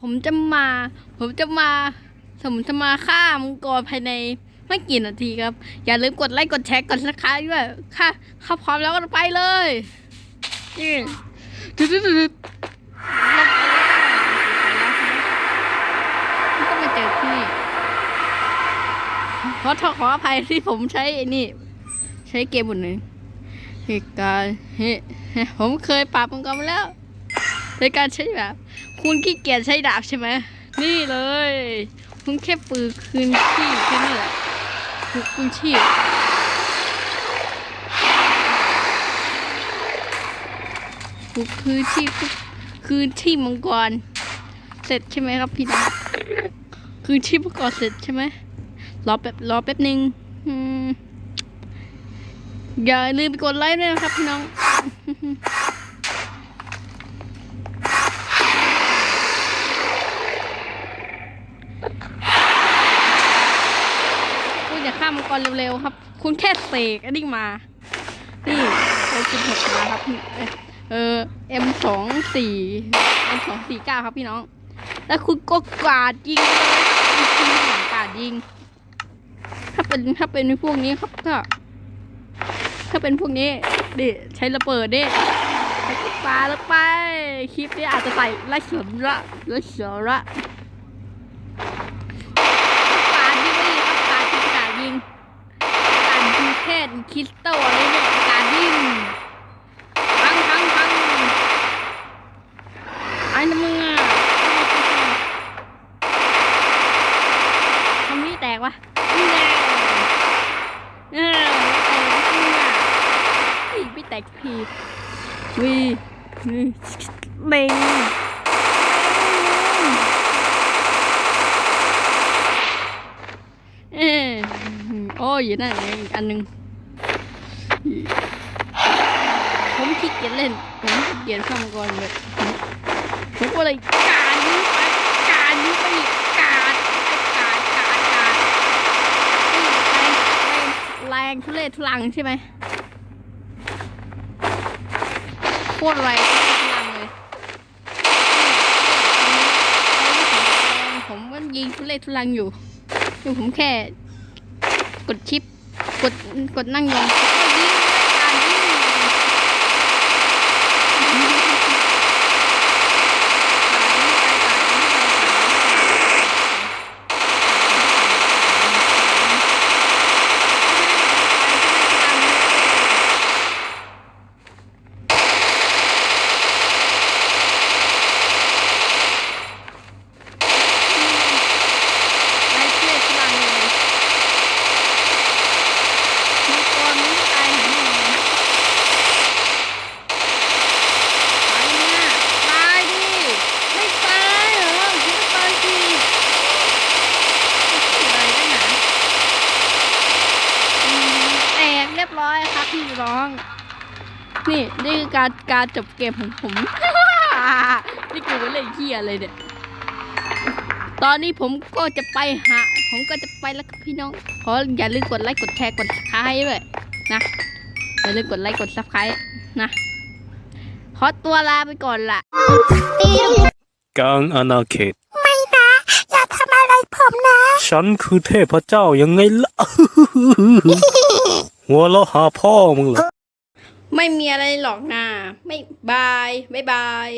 ผมจะมา ผมจะมาผมจะมาฆ่ามังกรภายในไม่กี่นาทีครับ อย่าลืมกดไลค์กดแชร์กดซับสไครต์ด้วยค่ะถ้าพร้อมแล้วก็ไปเลยนี่ดึดดึดดึดก็มาเจอที่นี่ขอโทษขออภัยที่ผมใช้ไอ้นี่ ใช้เกมหมดหนึ่งเหตุการณ์เฮ้ผมเคยปราบมังกรมาแล้วในการใช้แบบ คุณขี้เกียจใช้ดาบใช่ไหม นี่เลย คุณแค่ปืนคืนชีพแค่นั้นแหละคือคืนชีพคือคืนชีพคืนชีพมังกร เสร็จใช่ไหมครับพี่น้องคืนชีพมังกรเสร็จใช่ไหมรอแป๊บรอแป๊บหนึ่งอืมอย่าลืมไปกดไลค์ด้วยนะครับพี่น้อง มมังกรเร็วๆครับ คุณแค่เสกอันนี้มา นี่เรากินหกมาครับ เอ้ยเออ M สองสี่ M สองสี่เก้าครับพี่น้อง แล้วคุณก็กาดยิงคุณกาดยิง ถ้าเป็นถ้าเป็นพวกนี้ครับก็ถ้าเป็นพวกนี้ดิใช้ระเบิดดิใช้ปลาแล้วไป คลิปนี้อาจจะใส่ไล่เสือละไล่เสือละ การยิงไม่ดีครับการยิงการยิงการยิงแคริสตัลอะไรเนี่ยการยิงพังพังพังไอ้น้ำมึงอะทำนี่แตกวะนี่แน่เออไม่แตกวะมึงอะเฮ้ยไม่แตกทีวีนี่เบงเออโอ้ยนั่นองอีกอันหนึ่ง ผมขี้เกียจเล่น ผมขี้เกียจข้ามก่อนเลยผมก็เลยการนี้ไปการนี้ไปการการการการแรงแรงทุเรศทุลังใช่ไหมโคตรแรงทุเรศทุลังเลยผมก็ยิงทุเรศทุลังอยู่คือผมแค่ กดชิป กดกดนั่งยองก็ยิงการยิงไล่เชือกพลังเลยมังกรมันไม่ตายหาแน่นอนตายเนี่ยตายดิ ไม่ตายเหรอคิดว่าตายสิอะไรกันหนาอืมแตกเรียบร้อยครับพี่ร้อง นี่นี่คือการการจบเกมของผม นี่กูเล่นเฮียอะไรเนี่ย ตอนนี้ผมก็จะไปหา ผมก็จะไปแล้วครับพี่น้อง ขออย่าลืมกดไลค์กดแชร์กดซับสไครต์ด้วยนะ อย่าลืมกดไลค์กดซับสไครต์นะ ขอตัวลาไปก่อนละกลางอาณาเขตอย่าทำอะไรผมนะ ฉันคือเทพเจ้ายังไงล่ะ หัวเราะหาพ่อมึงเหรอ ไม่มีอะไรหรอกนะไม่บายบ๊ายบาย